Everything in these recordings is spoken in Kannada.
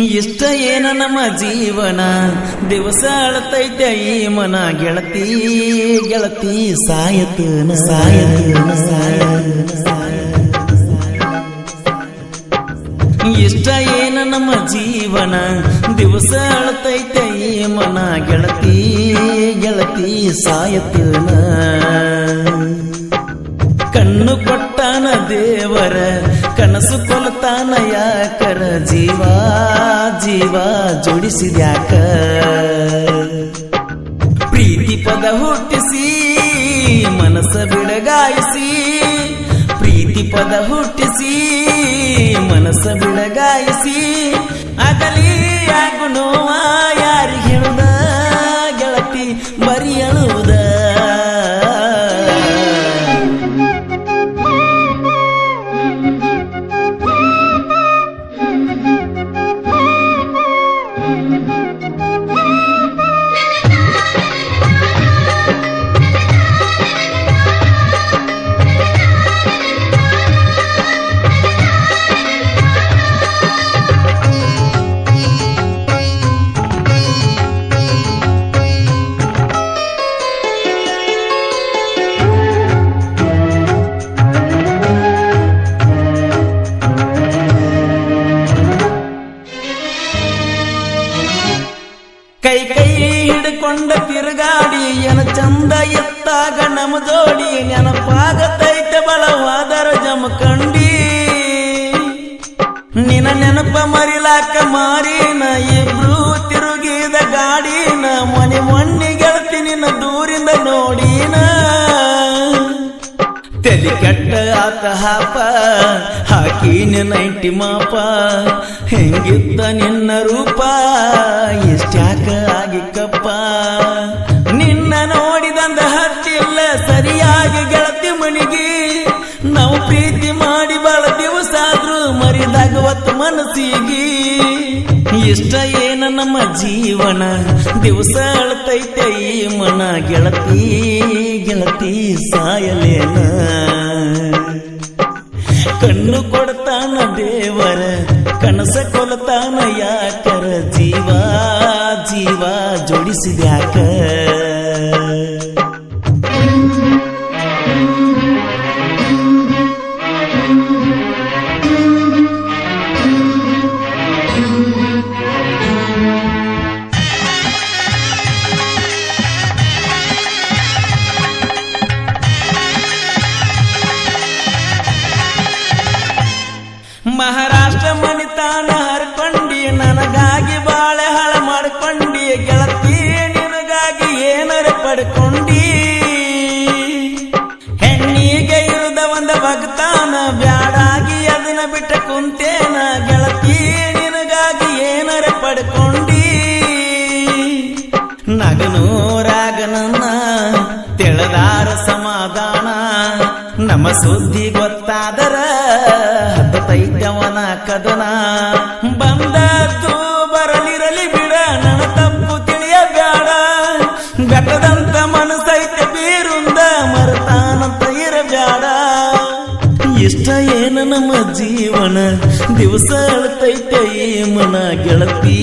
ಇಷ್ಟ ಏನ ನಮ್ಮ ಜೀವನ? ದಿವಸ ಅಳತೈತೆ ಈ ಮನ. ಗೆಳತಿ ಗೆಳತಿ ಸಾಯತನ. ಸಾಯತನ ಸಾಯ ಇಷ್ಟ ಏನ ನಮ್ಮ ಜೀವನ? ದಿವಸ ಅಳತೈತೆ ಈ ಮನ. ಗೆಳತಿ ಗೆಳತಿ ಸಾಯತನ. ಕಣ್ಣು ಕೊಟ್ಟಾನ ದೇವರ, ಕನಸು ಕೊಲ್ತಾನ ಯಾಕರ, ಜೀವ ಜೀವ ಜೋಡಿಸಿದ್ಯಾಕ ಪ್ರೀತಿ ಪದ ಹುಟ್ಟಿಸಿ ಮನಸ್ಸ ಬಿಡಗಾಯಿಸಿ, ಪ್ರೀತಿ ಪದ ಹುಟ್ಟಿಸಿ ಮನಸ್ಸ ಬಿಡಗಾಯಿಸಿ ಅಗಲಿ ಆಗು ಹಿಡ್ಕೊಂಡ ತಿರುಗಾಡಿ, ಏನ ಚಂದ ಎತ್ತಾಗ ನಮ ಜೋಡಿ, ನೆನಪಾಗತೈತೆ ಜಮ ಕಂಡಿ. ನಿನ ನೆನಪ ಮರಿಲಾಕ ಮಾರಿನ, ಇಬ್ರು ತಿರುಗಿದ ಗಾಡಿನ, ಮನೆ ಗೆಳತಿ ನಿನ್ನ ದೂರಿಂದ ನೋಡಿನ. ತಲೆ ಕೆಟ್ಟ ಆತ ಹಾಪ, ಹಾಕಿ ನೈಂಟಿ ಮಾಪ ಹೆಂಗಿದ್ದ ನಿನ್ನ ರೂಪ, ಎಷ್ಟ್ಯಾಕ ಮನಸ್ಸಿಗೆ ಇಷ್ಟ ಏನ ನಮ್ಮ ಜೀವನ? ದಿವಸ ಅಳ್ತೈತೆ ಈ ಮನ. ಗೆಳತಿ ಗೆಳತಿ ಸಾಯಲೇನ? ಕಣ್ಣು ಕೊಡ್ತಾನ ದೇವರ, ಕನಸ ಕೊಲತಾನ ಯಾಕರ? ಜೀವ ಜೀವ ಜೋಡಿಸಿದ್ಯಾಕ? ಮಹಾರಾಷ್ಟ್ರ ಮನಿತಾನ ಹರ್ಕೊಂಡಿ, ನನಗಾಗಿ ಬಾಳೆ ಹಳ ಮಾಡ್ಕೊಂಡಿ, ಗೆಳತಿ ನಿನಗಾಗಿ ಏನರ ಪಡ್ಕೊಂಡಿ. ಹೆಣ್ಣಿಗೆ ಇರುದ ಒಂದ ಭಕ್ತಾನ, ಬ್ಯಾಡಾಗಿ ಅದನ್ನ ಬಿಟ್ಟ ಕುಂತೇನ, ಗೆಳತಿ ನಿನಗಾಗಿ ಏನರ ಪಡ್ಕೊಂಡಿ. ನಗನೂರಾಗನನ್ನ ತೆಳದಾರ ಸಮಾಧಾನ, ನಮ್ಮ ಸುದ್ದಿಗೆ ಹತ್ತೈತವನ ಕದನ. ಬಂದದ್ದು ಬರಲಿರಲಿ ಬಿಡ, ನನ್ನ ತಪ್ಪು ತಿಳಿಯಬೇಡ ಬೆಟ್ಟದಂತ ಮನಸ್ಸೈತೆ ಬೀರುಂದ, ಮರತಾನಂತ ಇರಬೇಡ ಇಷ್ಟ ಏನ ನಮ್ಮ ಜೀವನ, ದಿವಸ ಅಳ್ತೈತೆ ಮನ ಗೆಳತಿ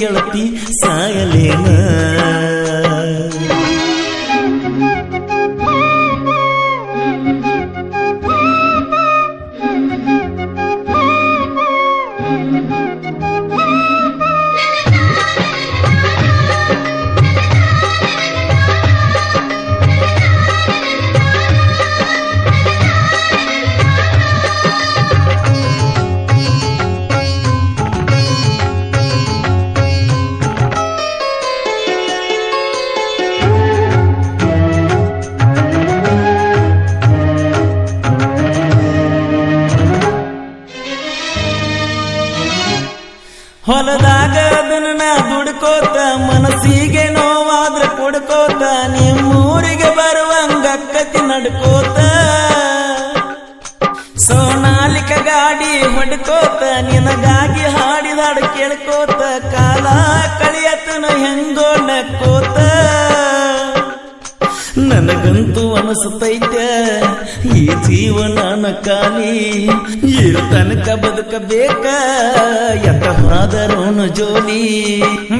ಗೆಳತಿ ಸಾಯಲೇನ. ಹೊಲದಾಗ ಅದನ್ನ ದುಡ್ಕೋತ, ಮನಸ್ಸಿಗೆ ನೋವಾದ್ರ ಕೊಡ್ಕೋತ, ನಿಮ್ಮೂರಿಗೆ ಬರುವಂಗ ಕತಿ ನಡ್ಕೋತ. ಸೋನಾಲಿಕ ಗಾಡಿ ಹೊಡ್ಕೋತ, ನಿನಗಾಗಿ ಹಾಡಿದಾಡು ಕೇಳ್ಕೋತ, ಕಾಲ ಅನಿಸ್ತೈತೆ ಈ ಜೀವನ ನಕಾಲಿ ಇರು ತನಕ ಬದುಕಬೇಕ ಎತ್ತ ಹೋದರೋನು ಜೋಲಿ.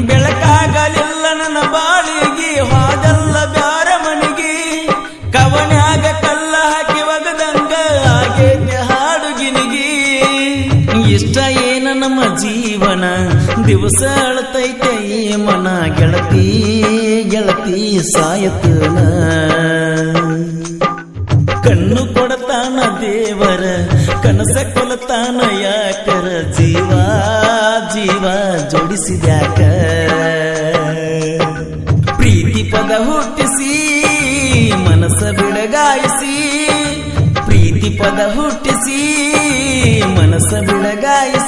ಬೆಳಕಾಗಲಿಲ್ಲ ನನ್ನ ಬಾಳಿಗೆ, ಹಾದಲ್ಲ ಬ್ಯಾರ ಮನಿಗೆ. ಕವನ್ಯಾಗ ಕಲ್ಲ ಹಾಕಿ ಒಗದಂಗ ಹಾಗೆ ಹಾಡುಗಿನಿಗಿ ಇಷ್ಟ ಏನ ನಮ್ಮ ಜೀವನ, ದಿವಸ ಅಳತೈತೆ ಈ ಮನ. ಗೆಳತಿ ಗೆಳತಿ ಸಾಯತನ ಕಣ್ಣು ಕೊಡತಾನ ದೇವರ, ಕನಸ ಕೊಲತಾನ ಯಾಕರ? ಜೀವ ಜೀವ ಜೋಡಿಸಿದ್ಯಾಕ? ಪ್ರೀತಿ ಪದ ಹುಟ್ಟಿಸಿ, ಮನಸ ಬಿಡಗಾಯಿಸಿ, ಪ್ರೀತಿ ಪದ ಹುಟ್ಟಿಸಿ, ಮನಸ ಬಿಡಗಾಯಿಸಿ